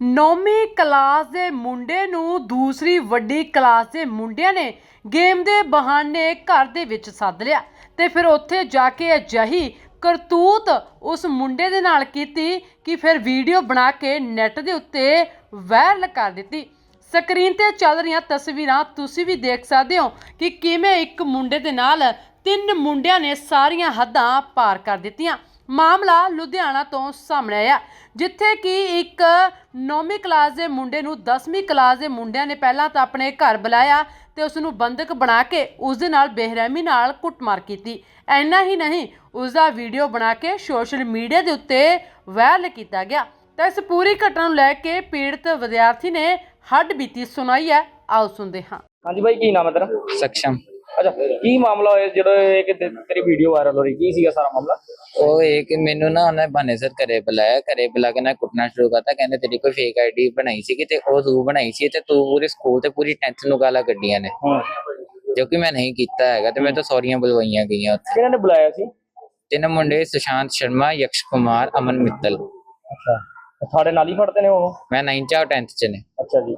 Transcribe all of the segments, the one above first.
ਨੌਵੀਂ ਕਲਾਸ ਦੇ ਮੁੰਡੇ ਨੂੰ ਦੂਸਰੀ ਵੱਡੀ ਕਲਾਸ ਦੇ ਮੁੰਡਿਆਂ ਨੇ ਗੇਮ ਦੇ ਬਹਾਨੇ ਘਰ ਦੇ ਵਿੱਚ ਸੱਦ ਲਿਆ ਤੇ ਫਿਰ ਉੱਥੇ ਜਾ ਕੇ ਅਜਿਹੀ ਕਰਤੂਤ ਉਸ ਮੁੰਡੇ ਦੇ ਨਾਲ ਕੀਤੀ ਕਿ ਫਿਰ ਵੀਡੀਓ ਬਣਾ ਕੇ ਨੈੱਟ ਦੇ ਉੱਤੇ ਵਾਇਰਲ ਕਰ ਦਿੱਤੀ। ਸਕਰੀਨ ਤੇ ਚੱਲ ਰਹੀਆਂ ਤਸਵੀਰਾਂ ਤੁਸੀਂ ਵੀ ਦੇਖ ਸਕਦੇ ਹੋ ਕਿ ਕਿਵੇਂ ਇੱਕ ਮੁੰਡੇ ਦੇ ਨਾਲ ਤਿੰਨ ਮੁੰਡਿਆਂ ਨੇ ਸਾਰੀਆਂ ਹੱਦਾਂ ਪਾਰ ਕਰ ਦਿੱਤੀਆਂ। ਮਾਮਲਾ ਲੁਧਿਆਣਾ ਤੋਂ ਸਾਹਮਣੇ ਆਇਆ ਜਿੱਥੇ ਕਿ ਇੱਕ 9ਵੀਂ ਕਲਾਸ ਦੇ ਮੁੰਡੇ ਨੂੰ 10ਵੀਂ ਕਲਾਸ ਦੇ ਮੁੰਡਿਆਂ ਨੇ ਪਹਿਲਾਂ ਤਾਂ ਆਪਣੇ ਘਰ ਬੁਲਾਇਆ ਤੇ ਉਸ ਨੂੰ ਬੰਦਕ ਬਣਾ ਕੇ ਉਸ ਦੇ ਨਾਲ ਬੇਰਹਿਮੀ ਨਾਲ ਕੁੱਟਮਾਰ ਕੀਤੀ। ਐਨਾ ਹੀ ਨਹੀਂ ਉਸ ਦਾ ਵੀਡੀਓ ਬਣਾ ਕੇ ਸੋਸ਼ਲ ਮੀਡੀਆ ਦੇ ਉੱਤੇ ਵਾਇਰਲ ਕੀਤਾ ਗਿਆ। ਤਾਂ ਇਸ ਪੂਰੀ ਘਟਨਾ ਨੂੰ ਲੈ ਕੇ ਪੀੜਤ ਵਿਦਿਆਰਥੀ ਨੇ ਹੱਡ ਬੀਤੀ ਸੁਣਾਈ ਹੈ। ਆਓ ਸੁਣਦੇ ਹਾਂ। ਹਾਂਜੀ ਭਾਈ ਕੀ ਨਾਮ ਹੈ ਤੇਰਾ? ਸક્ષਮ ਅੱਛਾ ਕੀ ਮਾਮਲਾ ਹੋਇਆ ਜਦੋਂ ਇਹ ਕਿ ਤੇ- ਤੇਰੀ ਵੀਡੀਓ ਵਾਇਰਲ ਹੋ ਰਹੀ? ਕੀ ਸੀਗਾ ਸਾਰਾ ਮਾਮਲਾ? ਉਹ ਇਹ ਕਿ ਮੈਨੂੰ ਨਾ ਉਹਨੇ ਬਹਾਨੇ ਸਿਰ ਘਰੇ ਬੁਲਾਇਆ ਘਰੇ ਬੁਲਾ ਕੇ ਨਾ ਕੁੱਟਣਾ ਸ਼ੁਰੂ ਕਰਤਾ। ਕਹਿੰਦੇ ਤੇਰੀ ਕੋਈ ਫੇਕ ਆਈਡੀ ਬਣਾਈ ਸੀ ਤੇ ਉਹ ਤੂੰ ਬਣਾਈ ਸੀ ਤੇ ਤੂੰ ਪੂਰੇ ਸਕੂਲ ਤੇ ਪੂਰੀ 10th ਨੂੰ ਗਾਲਾਂ ਕੱਢੀਆਂ ਨੇ। ਹਾਂ। ਜੋ ਕਿ ਮੈਂ ਨਹੀਂ ਕੀਤਾ ਹੈਗਾ ਤੇ ਮੈਂ ਤਾਂ ਸੌਰੀਆਂ ਬੁਲਵਾਈਆਂ ਗਈਆਂ ਉੱਥੇ। ਕਿਹਨਾਂ ਨੇ ਬੁਲਾਇਆ ਸੀ? ਤਿੰਨ ਮੁੰਡੇ ਸੁਸ਼ਾਂਤ ਸ਼ਰਮਾ ਯਕਸ਼ ਕੁਮਾਰ ਅਮਨ ਮਿੱਤਲ। ਅੱਛਾ। ਸਾਡੇ ਨਾਲ ਹੀ ਪੜਦੇ ਨੇ ਉਹ? ਮੈਂ 9th ਚ 10th ਚ ਨੇ। ਅੱਛਾ ਜੀ।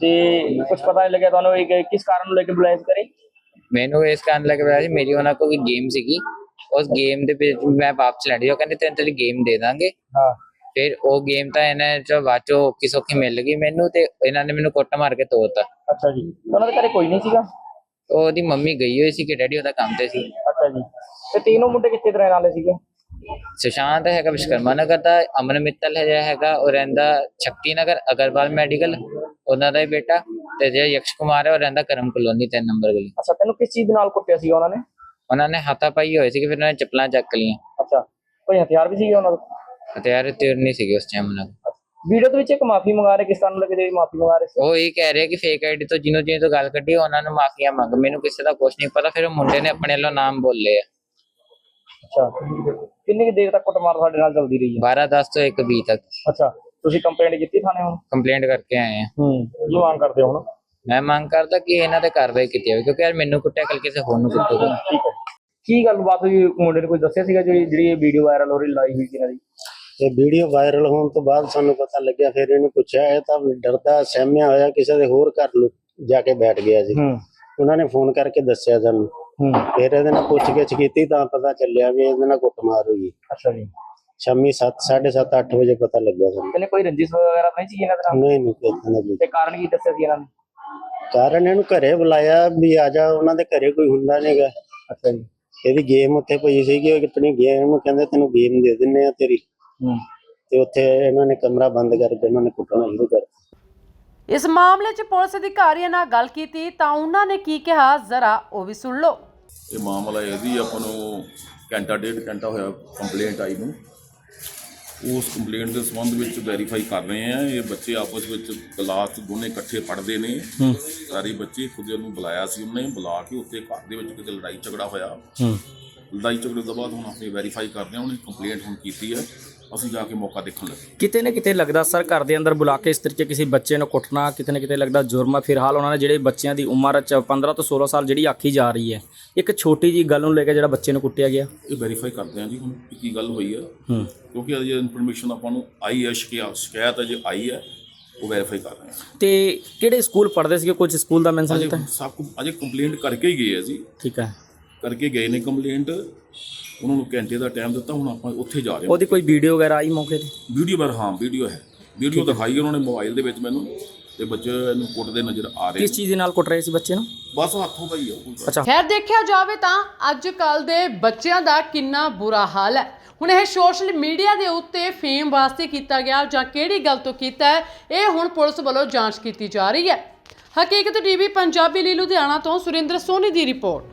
ਤੇ ਕੁਝ ਪਤਾ ਨਹੀਂ ਲੱਗਿਆ ਤੁਹਾਨੂੰ ਇਹ ਕਿ ਕਿਸ ਕਾਰਨ ਨੂੰ ਲੈ ਕੇ ਬੁਲਾਇਆ ਸੀ ਕਰੀ ਮੈਨੂੰ ਇਸ ਕਾਰਨ ਲੱਗ ਰਿਹਾ ਸੀ ਮੇਰੀ ਉਹਨਾਂ ਕੋਲ ਗੇਮ ਸੀਗੀ। ਉਸ ਗੇਮ ਦੇ ਵਿੱਚ ਮੈਂ ਵਾਪਸ ਲੈਣੀ ਉਹ ਕਹਿੰਦੇ ਤੈਨੂੰ ਤੇਰੀ ਗੇਮ ਦੇ ਦਾਂਗੇ। ਹਾਂ। ਫਿਰ ਉਹ ਗੇਮ ਤਾਂ ਇਹਨਾਂ ਚੋਂ ਬਾਅਦ ਚੋਂ ਔਖੀ ਸੌਖੀ ਮਿਲ ਗਈ ਮੈਨੂੰ ਤੇ ਇਹਨਾਂ ਨੇ ਮੈਨੂੰ ਕੁੱਟ ਮਾਰ ਕੇ ਤੋੜਤਾ ਅੱਛਾ ਜੀ। ਉਹਨਾਂ ਦੇ ਘਰੇ ਕੋਈ ਨਹੀਂ ਸੀਗਾ? ਉਹਦੀ ਮੰਮੀ ਗਈ ਹੋਈ ਸੀ ਕਿ ਡੈਡੀ ਉਹਦਾ ਕੰਮ ਤੇ ਸੀ। ਅੱਛਾ ਜੀ। ਤੇ ਤਿੰਨੋਂ ਮੁੰਡੇ ਕਿੱਥੇ ਤਰ੍ਹਾਂ ਨਾਲੇ ਸੀਗੇ? ਸੁਸ਼ਾਂਤ ਹੈਗਾ ਵਿਸ਼ਕਰਮਾ ਨਗਰ ਦਾ ਅਮਨ ਮਿੱਤਲ ਹੈ ਹੈਗਾ ਉਹ ਰਹਿੰਦਾ ਸ਼ਕਤੀ ਨਗਰ ਅਗਰਵਾਲ ਮੈਡੀਕਲ ਉਹਨਾਂ ਦਾ ਹੀ ਬੇਟਾ। ਤੇ ਜਿਹੜਾ ਯਕਸ਼ ਕੁਮਾਰ ਹੈ ਉਹ ਰਹਿੰਦਾ ਕਰਮ ਕਲੋਨੀ 3 ਨੰਬਰ ਗਲੀ। ਅੱਛਾ ਤੈਨੂੰ ਕਿਸ ਚੀਜ਼ ਦੇ ਨਾਲ ਕੁੱਟਿਆ ਸੀਗਾ ਉਹਨਾਂ ਨੇ? ਉਹਨਾਂ ਨੇ ਹੱਥਾ ਪਾਈ ਹੋਏ ਸੀ ਕਿ ਫਿਰ ਉਹਨਾਂ ਨੇ ਚੱਪਲਾਂ ਚੱਕ ਲਈਆਂ। ਅੱਛਾ ਕੋਈ ਹਥਿਆਰ ਵੀ ਸੀਗੇ ਉਹਨਾਂ ਕੋਲ? ਹਥਿਆਰ ਤੇ ਨਹੀਂ ਸੀਗੇ ਉਸ ਟਾਈਮ ਉਹਨਾਂ ਕੋਲ। ਵੀਡੀਓ ਦੇ ਵਿੱਚ ਇੱਕ ਮਾਫੀ ਮੰਗਾ ਰਹੇ ਕਿਸ ਕਾਰਨ ਲੱਗੇ ਜਿਹੜੀ ਮਾਫੀ ਮੰਗਾ ਰਹੇ ਸੀ? ਉਹ ਇਹ ਕਹਿ ਰਿਹਾ ਕਿ ਫੇਕ ਆਈਡੀ ਤੋਂ ਜਿਹਨੂੰ ਜਿਹਨੂੰ ਤੋਂ ਗੱਲ ਕੱਢੀ ਉਹਨਾਂ ਨੂੰ ਮਾਫੀਆ ਮੰਗ। ਮੈਨੂੰ ਕਿਸੇ ਦਾ ਕੁਝ ਨਹੀਂ ਪਤਾ ਫਿਰ ਉਹ ਮੁੰਡੇ ਨੇ ਆਪਣੇ ਵੱਲੋਂ ਨਾਮ ਬੋਲੇ ਆ। ਅੱਛਾ ਕਿੰਨੀ ਕੁ ਦੇਰ ਤੱਕ ਕੁੱਟਮਾਰ ਸਾਡੇ ਨਾਲ ਚੱਲਦੀ ਰਹੀ ਹੈ? 12 10 ਤੋਂ 1 20 ਤੱਕ। ਅੱਛਾ ਤੁਸੀਂ ਕੰਪਲੇਂਟ ਕੀਤੀ ਥਾਣੇ ਹੁਣ? ਕੰਪਲੇਂਟ ਕਰਕੇ ਆਏ ਆ। ਹੂੰ। ਕੀ ਮੰਗ ਕਰਦੇ ਹੋ ਹੁਣ? ਮੈਂ ਮੰਗ ਕਰਦਾ ਕਿ ਇਹਨਾਂ ਤੇ ਕਾਰਵਾਈ ਕੀਤੀ ਜਾਵੇ ਕਿਉਂਕਿ ਯਾਰ ਮੈਨੂੰ ਕੁੱਟਿਆ ਕੱਲ ਕਿਸੇ ਹੋਰ ਨੂੰ ਕੁੱਟੂਗਾ ਠੀਕ ਹੈ। ਕੀ ਗੱਲਬਾਤ ਹੋਈ? ਮੁੰਡੇ ਨੇ ਕੁਝ ਦੱਸਿਆ ਸੀਗਾ ਜਿਹੜੀ ਜਿਹੜੀ ਇਹ ਵੀਡੀਓ ਵਾਇਰਲ ਹੋ ਰਹੀ ਲਾਈ ਹੋਈ ਸੀ ਇਹਨਾਂ ਦੀ? ਤੇ ਵੀਡੀਓ ਵਾਇਰਲ ਹੋਣ ਤੋਂ ਬਾਅਦ ਸਾਨੂੰ ਪਤਾ ਲੱਗਿਆ ਫਿਰ ਇਹਨੂੰ ਪੁੱਛਿਆ ਇਹ ਤਾਂ ਡਰਦਾ ਸਹਿਮਿਆ ਹੋਇਆ ਕਿਸੇ ਦੇ ਹੋਰ ਘਰ ਨੂੰ ਜਾ ਕੇ ਬੈਠ ਗਿਆ ਹੂੰ। ਉਹਨਾਂ ਨੇ ਫੋਨ ਕਰਕੇ ਦੱਸਿਆ ਸਾਨੂੰ। ਹੂੰ। ਫਿਰ ਇਹਦੇ ਨਾਲ ਪੁੱਛ ਗਿੱਛ ਕੀਤੀ ਤਾਂ ਪਤਾ ਚੱਲਿਆ ਵੀ ਇਹਦੇ ਨਾਲ ਕੁੱਟਮਾਰ ਹੋਈ। ਅੱਛਾ ਜੀ। ਸ਼ਾਮੀ 7 7:30 8 ਵਜੇ ਪਤਾ ਲੱਗਿਆ ਸਾਨੂੰ। ਇਹਨੇ ਕੋਈ ਰੰਜਿਸ਼ ਵਗੈਰਾ ਨਹੀਂ ਸੀ ਇਹਨਾਂ ਦੇ ਨਾਲ? ਨਹੀਂ ਨਹੀਂ ਕੋਈ ਨਹੀਂ ਤੇ ਕਾਰਨ ਕੀ ਦੱਸਿਆ ਸੀ ਇਹਨਾਂ ਨੇ? ਕਾਰਨ ਇਹਨੂੰ ਘਰੇ ਬੁਲਾਇਆ ਵੀ ਆ ਜਾ ਉਹਨਾਂ ਦੇ ਘਰੇ ਕੋਈ ਹੁੰਦਾ ਨਹੀਂਗਾ ਅੱਛਾ ਜੀ। ਇਹਦੀ ਗੇਮ ਉੱਥੇ ਪਈ ਸੀਗੀ ਉਹ ਆਪਣੀ ਗੇਮ ਕਹਿੰਦੇ ਤੈਨੂੰ ਗੇਮ ਦੇ ਦਿੰਨੇ ਆ ਤੇਰੀ। ਹੂੰ। ਤੇ ਉੱਥੇ ਇਹਨਾਂ ਨੇ ਕਮਰਾ ਬੰਦ ਕਰਕੇ ਇਹਨਾਂ ਨੇ ਕੁੱਟਣਾ ਸ਼ੁਰੂ ਕਰ ਦਿੱਤਾ। ਇਸ ਮਾਮਲੇ 'ਚ ਪੁਲਿਸ ਅਧਿਕਾਰੀਆਂ ਨਾਲ ਗੱਲ ਕੀਤੀ ਤਾਂ ਉਹਨਾਂ ਨੇ ਕੀ ਕਿਹਾ ਜ਼ਰਾ ਉਹ ਵੀ ਸੁਣ ਲਓ। ਇਹ ਮਾਮਲਾ ਇਹਦੀ ਆਪਾਂ ਨੂੰ ਘੰਟਾ ਡੇਢ ਘੰਟਾ ਹੋਇਆ ਕੰਪਲੇਂਟ ਆਈ ਨੂੰ। ਉਸ ਕੰਪਲੇਂਟ ਦੇ ਸੰਬੰਧ ਵਿੱਚ ਵੈਰੀਫਾਈ ਕਰ ਰਹੇ ਆ ਇਹ ਬੱਚੇ ਆਪਸ ਵਿੱਚ ਕਲਾਸ 'ਚ ਦੋਨੇ ਇਕੱਠੇ ਪੜ੍ਹਦੇ ਨੇ। ਸਾਰੇ ਬੱਚੇ ਖੁਦ ਨੂੰ ਬੁਲਾਇਆ ਸੀ ਉਹਨੇ। ਬੁਲਾ ਕੇ ਉੱਤੇ ਘਰ ਦੇ ਵਿੱਚ ਕਿਤੇ ਲੜਾਈ ਝਗੜਾ ਹੋਇਆ। ਲੜਾਈ ਝਗੜੇ ਤੋਂ ਬਾਅਦ ਹੁਣ ਅਸੀਂ ਵੈਰੀਫਾਈ ਕਰਦੇ ਹਾਂ। ਉਹਨੇ ਕੰਪਲੇਂਟ ਹੁਣ ਕੀਤੀ ਹੈ। ਅਸੀਂ ਜਾ ਕੇ ਮੌਕਾ ਦੇਖਣ ਲੱਗੇ। ਕਿਤੇ ਨਾ ਕਿਤੇ ਲੱਗਦਾ ਸਰ ਘਰ ਦੇ ਅੰਦਰ ਬੁਲਾ ਕੇ ਇਸ ਤਰੀਕੇ ਕਿਸੇ ਬੱਚੇ ਨੂੰ ਕੁੱਟਣਾ ਕਿਤੇ ਨਾ ਕਿਤੇ ਲੱਗਦਾ ਜੁਰਮ ਆ। ਫਿਲਹਾਲ ਉਹਨਾਂ ਨੇ ਜਿਹੜੇ ਬੱਚਿਆਂ ਦੀ ਉਮਰ ਚ 15 ਤੋਂ 16 ਸਾਲ ਜਿਹੜੀ ਆਖੀ ਜਾ ਰਹੀ ਹੈ ਇੱਕ ਛੋਟੀ ਜੀ ਗੱਲ ਨੂੰ ਲੈ ਕੇ ਜਿਹੜਾ ਬੱਚੇ ਨੂੰ ਕੁੱਟਿਆ ਗਿਆ। ਇਹ ਵੈਰੀਫਾਈ ਕਰਦੇ ਹਾਂ ਜੀ ਹੁਣ ਕਿ ਕੀ ਗੱਲ ਹੋਈ ਹੈ ਹੂੰ। ਕਿਉਂਕਿ ਅਜੇ ਇਨਫੋਰਮੇਸ਼ਨ ਆਪਾਂ ਨੂੰ ਆਈ ਹੈ ਸ਼ਿਕਾਇਤ ਅਜੇ ਆਈ ਹੈ ਉਹ ਵੈਰੀਫਾਈ ਕਰ ਰਹੇ ਹਾਂ। ਤੇ ਕਿਹੜੇ ਸਕੂਲ ਪੜ੍ਹਦੇ ਸੀਗੇ? ਕੁਝ ਸਕੂਲ ਦਾ ਮੈਂਸ਼ਨ ਹੈ? ਸਭ ਕੁ ਅਜੇ ਕੰਪਲੇਂਟ ਕਰਕੇ ਹੀ ਗਏ ਆ ਜੀ। ਠੀਕ ਹੈ। ਕਰਕੇ ਗਏ ਨੇ ਕੰਪਲੇਂਟ ਉਹਨਾਂ ਨੂੰ ਘੰਟੇ ਦਾ ਟਾਈਮ ਦਿੱਤਾ ਹੁਣ ਆਪਾਂ ਉੱਥੇ ਜਾ ਰਹੇ ਹਾਂ। ਉਹਦੀ ਕੋਈ ਵੀਡੀਓ ਵਗੈਰਾ ਆਈ ਮੌਕੇ ਤੇ? ਵੀਡੀਓ ਪਰ ਹਾਂ ਵੀਡੀਓ ਹੈ। ਵੀਡੀਓ ਦਿਖਾਈ ਉਹਨਾਂ ਨੇ ਮੋਬਾਈਲ ਦੇ ਵਿੱਚ ਮੈਨੂੰ ਤੇ ਬੱਚੇ ਇਹਨੂੰ ਕੁੱਟਦੇ ਨਜ਼ਰ ਆ ਰਹੇ ਕਿਸ। ਚੀਜ਼ ਦੇ ਨਾਲ ਕੁੱਟ ਰਹੇ ਸੀ ਬੱਚੇ ਨੂੰ? ਬਸ ਹੱਥੋਂ ਪਾਈ ਆ ਕੋਈ ਗੱਲ। ਅੱਛਾ। ਖੈਰ ਦੇਖਿਆ ਜਾਵੇ ਤਾਂ ਅੱਜ ਕੱਲ ਦੇ ਬੱਚਿਆਂ ਦਾ ਕਿੰਨਾ ਬੁਰਾ ਹਾਲ ਹੈ। ਹੁਣ ਇਹ ਸੋਸ਼ਲ ਮੀਡੀਆ ਦੇ ਉੱਤੇ ਫੇਮ ਵਾਸਤੇ ਕੀਤਾ ਗਿਆ ਜਾਂ ਕਿਹੜੀ ਗੱਲ ਤੋਂ ਕੀਤਾ ਹੈ ਇਹ ਹੁਣ ਪੁਲਿਸ ਵੱਲੋਂ ਜਾਂਚ ਕੀਤੀ ਜਾ ਰਹੀ ਹੈ। ਹਕੀਕਤ ਟੀਵੀ ਪੰਜਾਬੀ ਲਈ ਲੁਧਿਆਣਾ ਤੋਂ ਸੁਰਿੰਦਰ ਸੋਨੀ ਦੀ ਰਿਪੋਰਟ।